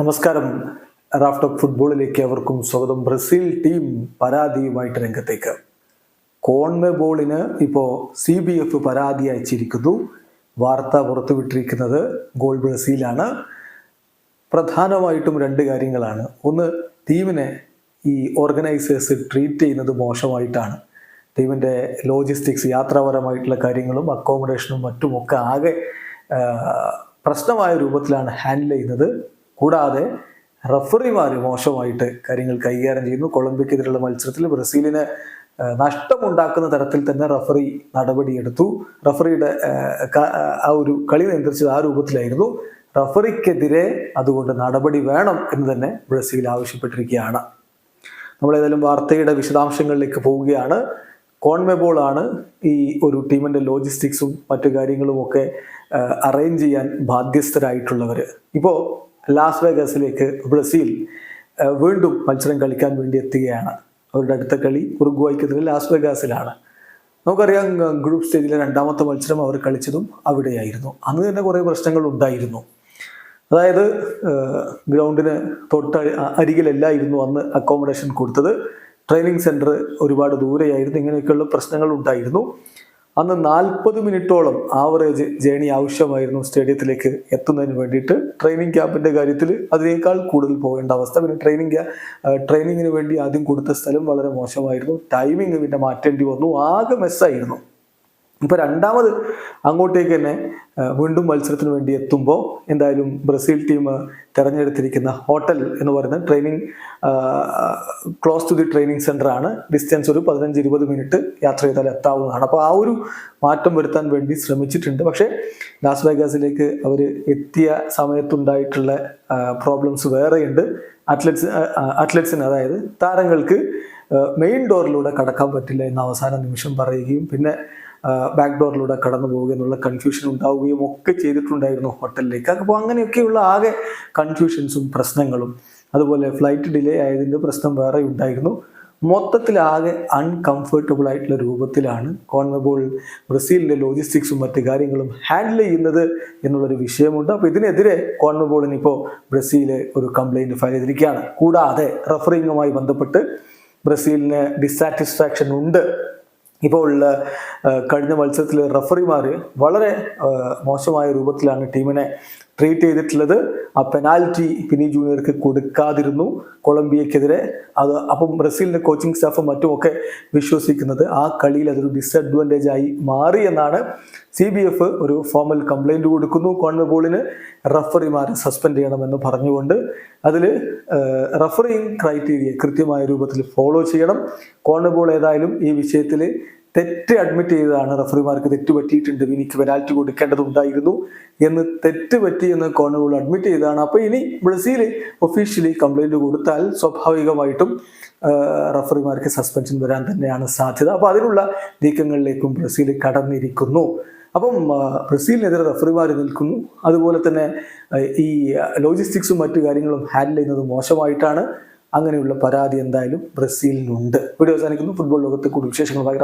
നമസ്കാരം. Raft of ഫുട്ബോളിലേക്ക് അവർക്കും സ്വാഗതം. ബ്രസീൽ ടീം പരാതിയുമായിട്ട് രംഗത്തേക്ക്. കോൺമെബോളിന് ഇപ്പോൾ സി ബി എഫ് പരാതി അയച്ചിരിക്കുന്നു. വാർത്ത പുറത്തുവിട്ടിരിക്കുന്നത് ഗോൾ ബ്രസീലാണ്. പ്രധാനമായിട്ടും രണ്ട് കാര്യങ്ങളാണ്. ഒന്ന് ടീമിനെ ഈ ഓർഗനൈസേഴ്സ് ട്രീറ്റ് ചെയ്യുന്നത് മോശമായിട്ടാണ്. ടീമിന്റെ ലോജിസ്റ്റിക്സ് യാത്രാപരമായിട്ടുള്ള കാര്യങ്ങളും അക്കോമഡേഷനും മറ്റുമൊക്കെ ആകെ പ്രശ്നമായ രൂപത്തിലാണ് ഹാൻഡിൽ ചെയ്യുന്നത്. കൂടാതെ റഫറിമാർ മോശമായിട്ട് കാര്യങ്ങൾ കൈകാര്യം ചെയ്യുന്നു. കൊളംബിയക്കെതിരെയുള്ള മത്സരത്തിൽ ബ്രസീലിന് നഷ്ടമുണ്ടാക്കുന്ന തരത്തിൽ തന്നെ റഫറി നടപടിയെടുത്തു. റഫറിയുടെ ആ, ഒരു കളി നിയന്ത്രിച്ചത് ആ രൂപത്തിലായിരുന്നു. റഫറിക്കെതിരെ അതുകൊണ്ട് നടപടി വേണം എന്ന് തന്നെ ബ്രസീൽ ആവശ്യപ്പെട്ടിരിക്കുകയാണ്. നമ്മൾ ഏതായാലും വാർത്തയുടെ വിശദാംശങ്ങളിലേക്ക് പോവുകയാണ്. കോൺമെബോൾ ആണ് ഈ ഒരു ടീമിന്റെ ലോജിസ്റ്റിക്സും മറ്റു കാര്യങ്ങളും ഒക്കെ അറേഞ്ച് ചെയ്യാൻ ബാധ്യസ്ഥരായിട്ടുള്ളവർ ഇപ്പോൾ ലാസ് വേഗസിലേക്ക് ബ്രസീൽ വീണ്ടും മത്സരം കളിക്കാൻ വേണ്ടി എത്തുകയാണ്. അവരുടെ അടുത്ത കളി ഉറുഗ്വായ്ക്കെതിരെ ലാസ് വേഗാസിലാണ് നമുക്കറിയാം ഗ്രൂപ്പ് സ്റ്റേജിലെ രണ്ടാമത്തെ മത്സരം അവർ കളിച്ചതും അവിടെയായിരുന്നു. അന്ന് തന്നെ കുറേ പ്രശ്നങ്ങൾ ഉണ്ടായിരുന്നു. അതായത് ഗ്രൗണ്ടിന് തൊട്ട് അരികിലല്ലായിരുന്നു അന്ന് അക്കോമഡേഷൻ കൊടുത്തത്. ട്രെയിനിങ് സെന്റർ ഒരുപാട് ദൂരെയായിരുന്നു. ഇങ്ങനെയൊക്കെയുള്ള പ്രശ്നങ്ങൾ ഉണ്ടായിരുന്നു. അന്ന് നാൽപ്പത് മിനിറ്റോളം ആവറേജ് ജേണി ആവശ്യമായിരുന്നു സ്റ്റേഡിയത്തിലേക്ക് എത്തുന്നതിന് വേണ്ടിയിട്ട്. ട്രെയിനിങ് ക്യാമ്പിന്റെ കാര്യത്തിൽ അതിനേക്കാൾ കൂടുതൽ പോകേണ്ട അവസ്ഥ. പിന്നെ ട്രെയിനിങ് ട്രെയിനിങ്ങിന് വേണ്ടി ആദ്യം കൊടുത്ത സ്ഥലം വളരെ മോശമായിരുന്നു. ടൈമിങ് പിന്നെ മാറ്റേണ്ടി വന്നു. ആകെ മെസ്സായിരുന്നു ഇപ്പൊ രണ്ടാമത് അങ്ങോട്ടേക്ക് തന്നെ വീണ്ടും മത്സരത്തിന് വേണ്ടി എത്തുമ്പോൾ എന്തായാലും ബ്രസീൽ ടീം തിരഞ്ഞെടുത്തിരിക്കുന്ന ഹോട്ടൽ എന്ന് പറയുന്ന training close to the training centre ആണ്. ഡിസ്റ്റൻസ് ഒരു പതിനഞ്ച് ഇരുപത് മിനിറ്റ് യാത്ര ചെയ്താൽ എത്താവുന്നതാണ്. അപ്പോൾ ആ ഒരു മാറ്റം വരുത്താൻ വേണ്ടി ശ്രമിച്ചിട്ടുണ്ട്. പക്ഷേ ലാസ് വേഗാസിലേക്ക് അവർ എത്തിയ സമയത്തുണ്ടായിട്ടുള്ള പ്രോബ്ലംസ് വേറെയുണ്ട്. അത്ലറ്റ്സ് അത്ലറ്റ്സിന് അതായത് താരങ്ങൾക്ക് മെയിൻ ഡോറിലൂടെ കടക്കാൻ പറ്റില്ല എന്ന് അവസാന നിമിഷം പറയുകയും പിന്നെ ബാക്ക് ഡോറിലൂടെ കടന്നു പോവുക എന്നുള്ള കൺഫ്യൂഷൻ ഉണ്ടാവുകയും ഒക്കെ ചെയ്തിട്ടുണ്ടായിരുന്നു ഹോട്ടലിലേക്ക് അപ്പോൾ അങ്ങനെയൊക്കെയുള്ള ആകെ കൺഫ്യൂഷൻസും പ്രശ്നങ്ങളും. അതുപോലെ ഫ്ലൈറ്റ് ഡിലേ ആയതിന്റെ പ്രശ്നം വേറെ ഉണ്ടായിരുന്നു. മൊത്തത്തിലാകെ അൺകംഫർട്ടബിൾ ആയിട്ടുള്ള രൂപത്തിലാണ് കോൺമബോൾ ബ്രസീലിന്റെ ലോജിസ്റ്റിക്സും മറ്റു കാര്യങ്ങളും ഹാൻഡിൽ ചെയ്യുന്നത് എന്നുള്ളൊരു വിഷയമുണ്ട്. അപ്പോൾ ഇതിനെതിരെ കോൺമബോളിന് ഇപ്പോൾ ബ്രസീൽ ഒരു കംപ്ലൈന്റ് ഫയൽ ചെയ്തിരിക്കുകയാണ്. കൂടാതെ റഫറിങ്ങുമായി ബന്ധപ്പെട്ട് ബ്രസീലിന് ഡിസാറ്റിസ്ഫാക്ഷൻ ഉണ്ട് ഇപ്പോൾ കഴിഞ്ഞ മത്സരത്തിൽ റഫറിമാർ വളരെ മോശമായ രൂപത്തിലാണ് ടീമിനെ ട്രീറ്റ് ചെയ്തിട്ടുള്ളത്. ആ പെനാൽറ്റി പിനി ജൂനിയർക്ക് കൊടുക്കാതിരുന്നു. കൊളംബിയക്കെതിരെ അത് അപ്പം ബ്രസീലിന്റെ കോച്ചിങ് സ്റ്റാഫും മറ്റുമൊക്കെ വിശ്വസിക്കുന്നത്. ആ കളിയിൽ അതൊരു ഡിസഡ്വാന്റേജ് ആയി മാറി എന്നാണ് സി ബി എഫ് ഒരു ഫോമൽ കംപ്ലൈന്റ് കൊടുക്കുന്നു. കോൺവെബോളിന് റഫറിമാരെ സസ്പെൻഡ് ചെയ്യണമെന്ന് പറഞ്ഞുകൊണ്ട് അതിൽ റഫറിങ് ക്രൈറ്റീരിയ കൃത്യമായ രൂപത്തിൽ ഫോളോ ചെയ്യണം. കോൺവെബോൾ ഏതായാലും ഈ വിഷയത്തിൽ തെറ്റ് അഡ്മിറ്റ് ചെയ്തതാണ് റഫറിമാർക്ക് തെറ്റ് പറ്റിയിട്ടുണ്ട്. എനിക്ക് പെനാൽറ്റി കൊടുക്കേണ്ടതുണ്ടായിരുന്നു എന്ന് തെറ്റ് പറ്റി എന്ന് കോണുകൾ അഡ്മിറ്റ് ചെയ്തതാണ്. അപ്പോൾ ഇനി ബ്രസീൽ ഒഫീഷ്യലി കംപ്ലൈന്റ് കൊടുത്താൽ സ്വാഭാവികമായിട്ടും റഫറിമാർക്ക് സസ്പെൻഷൻ വരാൻ തന്നെയാണ് സാധ്യത. അപ്പോൾ അതിനുള്ള നീക്കങ്ങളിലേക്കും ബ്രസീൽ കടന്നിരിക്കുന്നു. അപ്പം ബ്രസീലിനെതിരെ റഫറിമാർ നിൽക്കുന്നു. അതുപോലെ തന്നെ ഈ ലോജിസ്റ്റിക്സും മറ്റു കാര്യങ്ങളും ഹാൻഡിൽ ചെയ്യുന്നത് മോശമായിട്ടാണ് അങ്ങനെയുള്ള പരാതി എന്തായാലും ബ്രസീലിനുണ്ട്. വീഡിയോ അവസാനിക്കുന്നു. ഫുട്ബോൾ ലോകത്തെ കൂടുതൽ വിശേഷങ്ങളുമായി